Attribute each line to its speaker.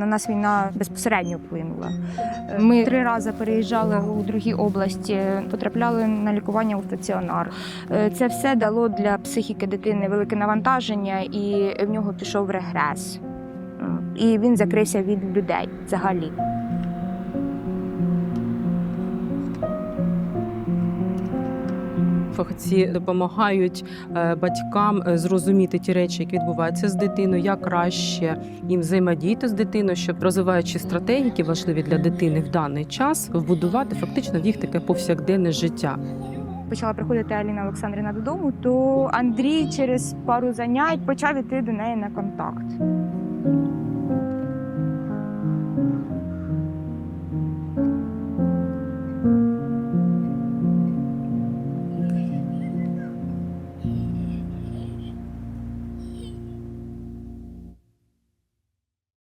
Speaker 1: На нас війна безпосередньо вплинула. Ми три рази переїжджали у другі області, потрапляли на лікування у стаціонар. Е, Це все дало для психіки дитини велике навантаження, і в нього пішов регрес. І він закрився від людей взагалі.
Speaker 2: Фахівці допомагають е, батькам е, зрозуміти ті речі, які відбуваються з дитиною, як краще їм взаємодіяти з дитиною, щоб розвиваючи стратегії, які важливі для дитини в даний час, вбудувати фактично в їх таке повсякденне життя.
Speaker 1: Почала приходити Аліна Олександрівна додому, то Андрій через пару занять почав іти до неї на контакт.